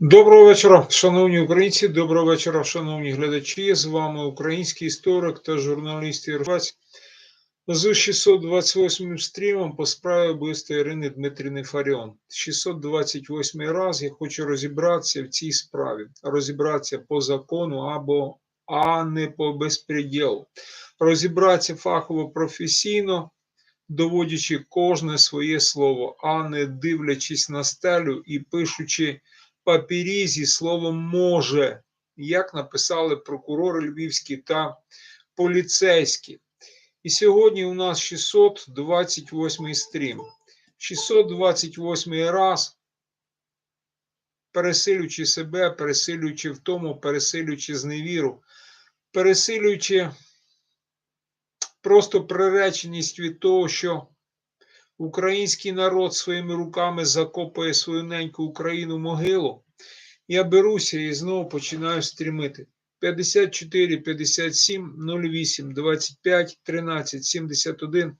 Доброго вечора, шановні українці. Доброго вечора, шановні глядачі. З вами український історик та журналіст Єрваць з 628 стрімом по справі вбивства Ірини Дмитрівни Фаріон. 628 раз я хочу розібратися в цій справі, розібратися по закону або а не по безпреділу. Розібратися фахово професійно, доводячи кожне своє слово, а не дивлячись на стелю і пишучи папірізі словом може, як написали прокурори львівські та поліцейські. І сьогодні у нас 628 стрім. 628 раз, пересилюючи себе, пересилюючи в тому, пересилюючи зневіру, пересилюючи просто приреченість від того, що український народ своїми руками закопує свою неньку Україну могилу, я беруся і знову починаю стрімити. 54, 57, 08, 25, 13, 71,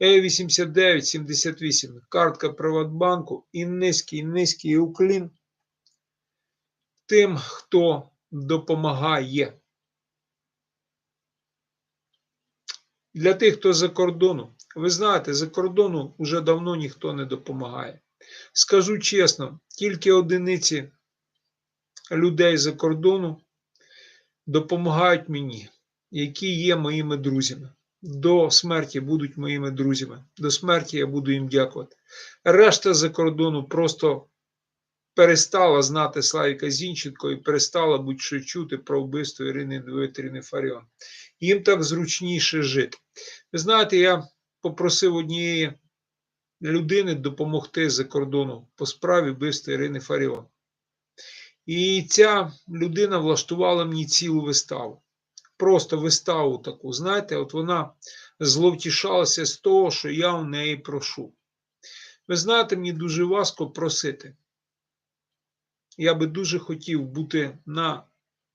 89, 78. Картка Приватбанку і низький, низький уклін тим, хто допомагає. Для тих, хто за кордону, ви знаєте, за кордону вже давно ніхто не допомагає. Скажу чесно, тільки одиниці людей за кордону допомагають мені, які є моїми друзями. До смерті будуть моїми друзями. До смерті я буду їм дякувати. Решта за кордону просто перестала знати Славіка Зінченко і перестала будь-що чути про вбивство Ірини Дмитрівни Фаріон. Їм так зручніше жити. Ви знаєте, я попросив однієї людини допомогти за кордону по справі вбивства Ірини Фаріон. І ця людина влаштувала мені цілу виставу. Просто виставу таку. Знаєте, от вона зловтішалася з того, що я у неї прошу. Ви знаєте, мені дуже важко просити. Я би дуже хотів бути на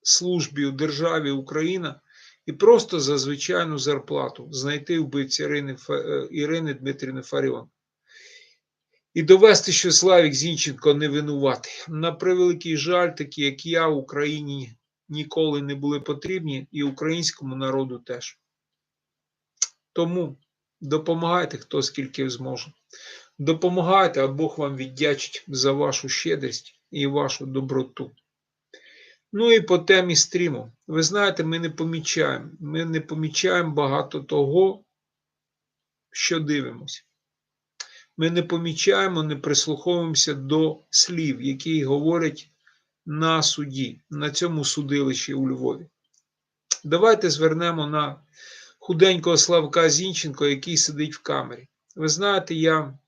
службі у державі Україна і просто за звичайну зарплату знайти вбивця Ірини, Ірини Дмитрівни Фаріон. І довести, що Славік Зінченко не винуватий. На превеликий жаль, такі, як я, в Україні ніколи не були потрібні, і українському народу теж. Тому допомагайте, хто скільки зможе. Допомагайте, а Бог вам віддячить за вашу щедрість і вашу доброту. Ну і по темі стріму. Ви знаєте, ми не помічаємо. Ми не помічаємо багато того, що дивимося. Ми не помічаємо, не прислуховуємося до слів, які говорять на суді, на цьому судилищі у Львові. Давайте звернемо на худенького Славка Зінченко, який сидить в камері. Ви знаєте, я.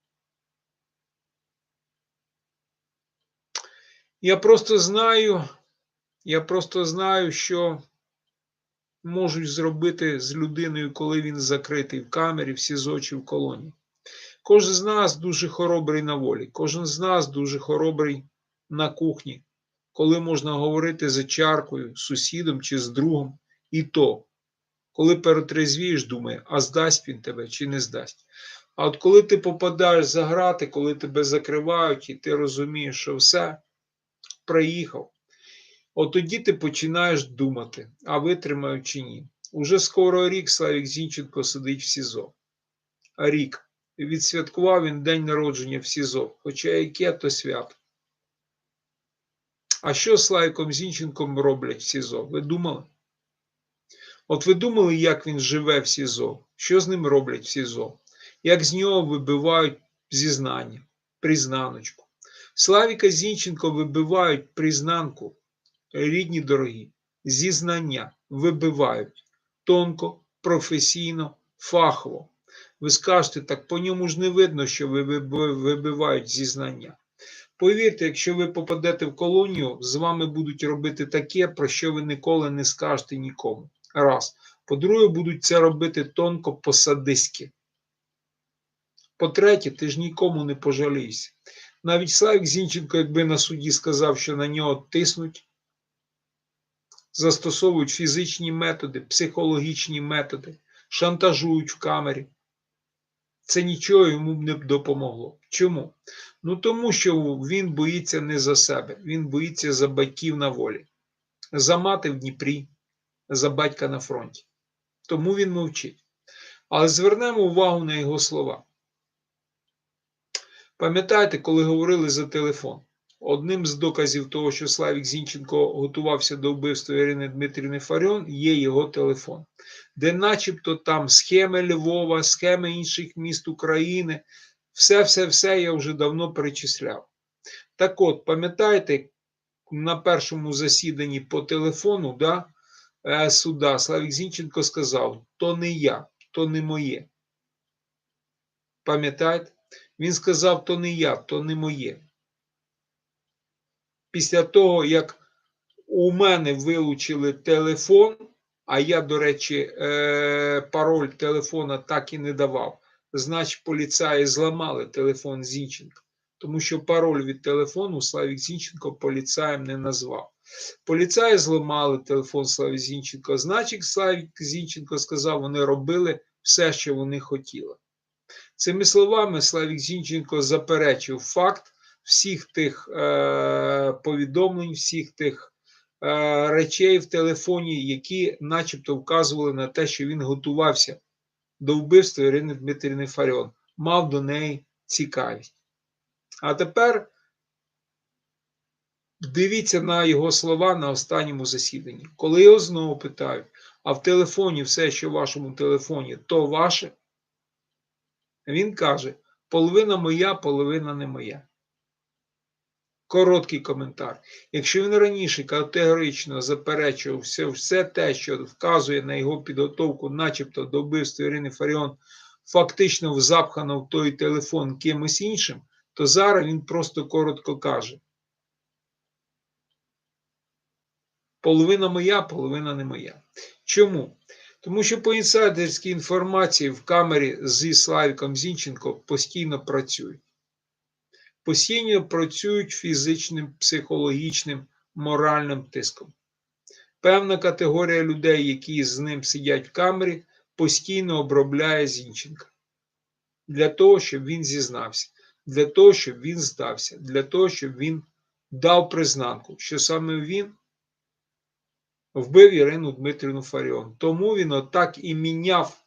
Я просто знаю, я просто знаю, що можуть зробити з людиною, коли він закритий в камері, в СІЗО чи в колонії. Кожен з нас дуже хоробрий на волі, кожен з нас дуже хоробрий на кухні, коли можна говорити за чаркою, з сусідом чи з другом, і то, коли перетрезвієш, думає, а здасть він тебе чи не здасть. А от коли ти попадаєш за грати, коли тебе закривають, і ти розумієш, що все, приїхав, от тоді ти починаєш думати, а витримаю чи ні. Уже скоро рік Славік Зінченко сидить в СІЗО. Рік. Відсвяткував він день народження в СІЗО, хоча яке то свято. А що з Славіком Зінченком роблять в СІЗО? Ви думали? От ви думали, як він живе в СІЗО? Що з ним роблять в СІЗО? Як з нього вибивають зізнання, признаночку? Славіка Зінченко вибивають признанку, рідні дорогі, зізнання вибивають тонко, професійно, фахово. Ви скажете, так по ньому ж не видно, що ви вибивають зізнання. Повірте, якщо ви попадете в колонію, з вами будуть робити таке, про що ви ніколи не скажете нікому. Раз. По-друге, будуть це робити тонко по-садиськи. По-третє, ти ж нікому не пожалійся. Навіть Славік Зінченко, якби на суді сказав, що на нього тиснуть, застосовують фізичні методи, психологічні методи, шантажують в камері. це нічого йому б не допомогло. Чому? Ну тому що він боїться не за себе, він боїться за батьків на волі, за мати в Дніпрі, за батька на фронті. Тому він мовчить. Але звернемо увагу на його слова. Пам'ятаєте, коли говорили за телефон? Одним з доказів того, що Славік Зінченко готувався до вбивства Ірини Дмитрівни Фаріон, є його телефон, де начебто там схеми Львова, схеми інших міст України, все-все-все я вже давно перечисляв. Так от, пам'ятаєте, на першому засіданні по телефону да, е, суда Славік Зінченко сказав: то не я, то не моє. Пам'ятаєте? Він сказав: то не я, то не моє. Після того, як у мене вилучили телефон, а я, до речі, е, пароль телефона так і не давав, значить, поліцаї зламали телефон Зінченка, тому що пароль від телефону Славік Зінченко поліцаєм не назвав. Поліцаї зламали телефон Славі Зінченко, значить, Славік Зінченко сказав, вони робили все, що вони хотіли. Цими словами Славік Зінченко заперечив факт всіх тих е, повідомлень, всіх тих е, речей в телефоні, які начебто вказували на те, що він готувався до вбивства Ірини Дмитрівни Фаріон, мав до неї цікавість. А тепер дивіться на його слова на останньому засіданні. Коли його знову питають, а в телефоні все, що в вашому телефоні, то ваше, він каже: половина моя, половина не моя. Короткий коментар. Якщо він раніше категорично заперечував все, все те, що вказує на його підготовку, начебто до вбивства Ірини Фаріон, фактично запхано в той телефон кимось іншим, то зараз він просто коротко каже: половина моя, половина не моя. Чому? Тому що по інсайдерській інформації в камері зі Славіком Зінченко постійно працюють постійно працюють фізичним, психологічним, моральним тиском. Певна категорія людей, які з ним сидять в камері, постійно обробляє Зінченка для того, щоб він зізнався, для того, щоб він здався, для того, щоб він дав признанку, що саме він вбив Ірину Дмитрівну Фаріон. Тому він отак і міняв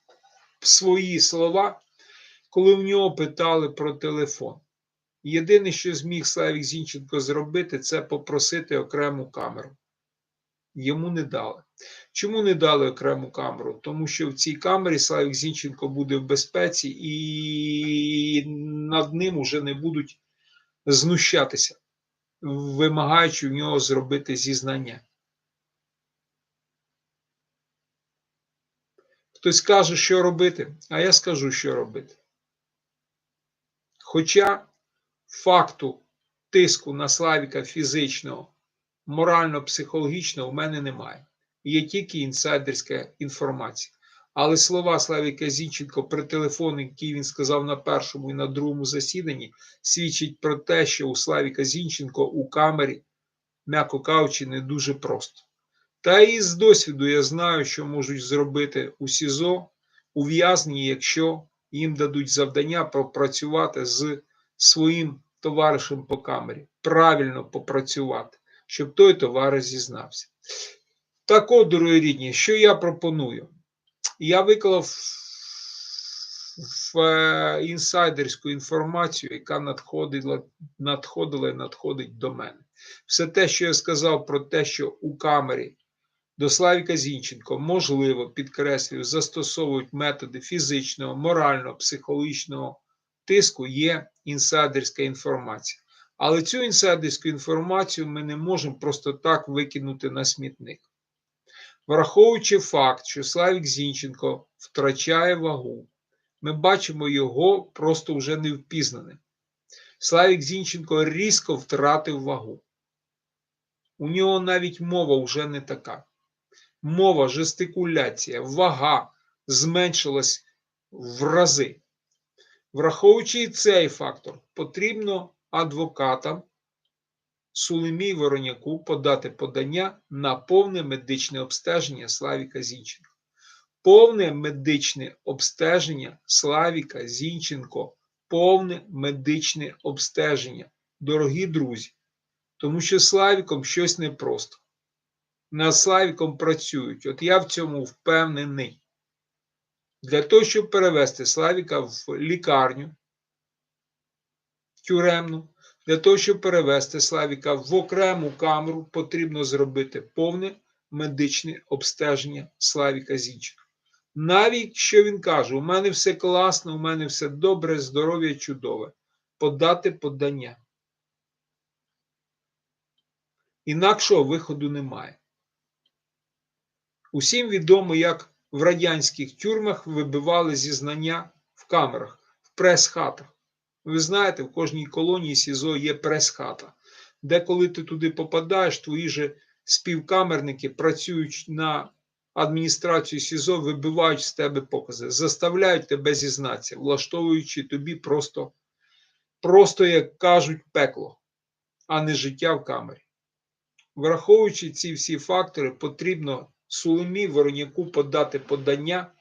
свої слова, коли в нього питали про телефон. Єдине, що зміг Славік Зінченко зробити, це попросити окрему камеру. Йому не дали. Чому не дали окрему камеру? Тому що в цій камері Славік Зінченко буде в безпеці і над ним уже не будуть знущатися, вимагаючи в нього зробити зізнання. Хтось каже, що робити, а я скажу, що робити. Хоча факту тиску на Славіка фізичного, морально-психологічного в мене немає. Є тільки інсайдерська інформація. Але слова Славіка Зінченко при телефоні, який він сказав на першому і на другому засіданні, свідчить про те, що у Славіка Зінченко у камері, м'яко кажучи, не дуже просто. Та і з досвіду я знаю, що можуть зробити у СІЗО ув'язнені, якщо їм дадуть завдання попрацювати з своїм товаришем по камері, правильно попрацювати, щоб той товариш зізнався. Так от, дорогі рідні, що я пропоную? Я виклав в е, інсайдерську інформацію, яка надходила, надходила і надходить до мене. Все те, що я сказав про те, що у камері до Славіка Зінченко, можливо, підкреслюю, застосовують методи фізичного, морального, психологічного тиску є інсайдерська інформація. Але цю інсайдерську інформацію ми не можемо просто так викинути на смітник. Враховуючи факт, що Славік Зінченко втрачає вагу, ми бачимо його просто вже не впізнаним. Славік Зінченко різко втратив вагу. У нього навіть мова вже не така. Мова, жестикуляція, вага зменшилась в рази. Враховуючи і цей фактор, потрібно адвокатам Сулемій Вороняку подати подання на повне медичне обстеження Славіка Зінченка. повне медичне обстеження Славіка Зінченко. Повне медичне обстеження, дорогі друзі. Тому що Славіком щось непросто. Над Славіком працюють. От я в цьому впевнений. Для того, щоб перевести Славіка в лікарню тюремну, для того, щоб перевести Славіка в окрему камеру, потрібно зробити повне медичне обстеження Славіка Зінченка. Навіть що він каже: у мене все класно, у мене все добре, здоров'я чудове. Подати подання. Інакшого виходу немає. Усім відомо, як в радянських тюрмах вибивали зізнання в камерах, в прес-хатах. Ви знаєте, в кожній колонії СІЗО є прес-хата, де коли ти туди попадаєш, твої же співкамерники працюють на адміністрацію СІЗО, вибивають з тебе покази, заставляють тебе зізнатися, влаштовуючи тобі просто, просто як кажуть, пекло, а не життя в камері. Враховуючи ці всі фактори, потрібно Сулемі Вороняку подати подання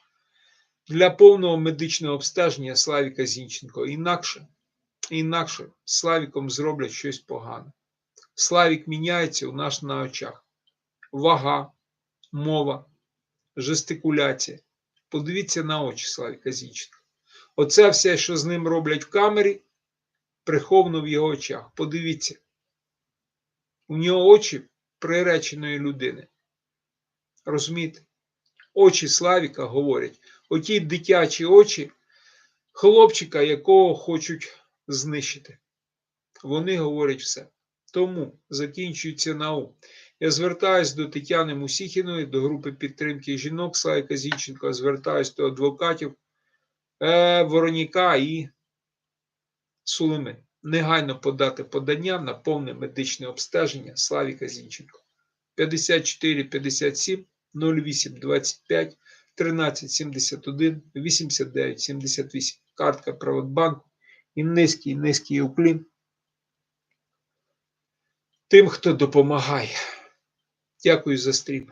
для повного медичного обстеження Славіка Зінченко. Інакше, інакше Славіком зроблять щось погане. Славік міняється у нас на очах. Вага, мова, жестикуляція. Подивіться на очі Славіка Зінченка. Оце все, що з ним роблять в камері, приховано в його очах. Подивіться. У нього очі приреченої людини. Розумієте? Очі Славіка говорять, оті дитячі очі хлопчика, якого хочуть знищити. Вони говорять все. Тому закінчується нау. Я звертаюся до Тетяни Мусіхіної, до групи підтримки жінок Славіка Зінченка, звертаюся до адвокатів е, Вороніка і Сулими. Негайно подати подання на повне медичне обстеження Славіка Зінченко. 54 57 08 25 13 71 89 78. Картка Приватбанку і низький низький уклін тим, хто допомагає. Дякую за стрім.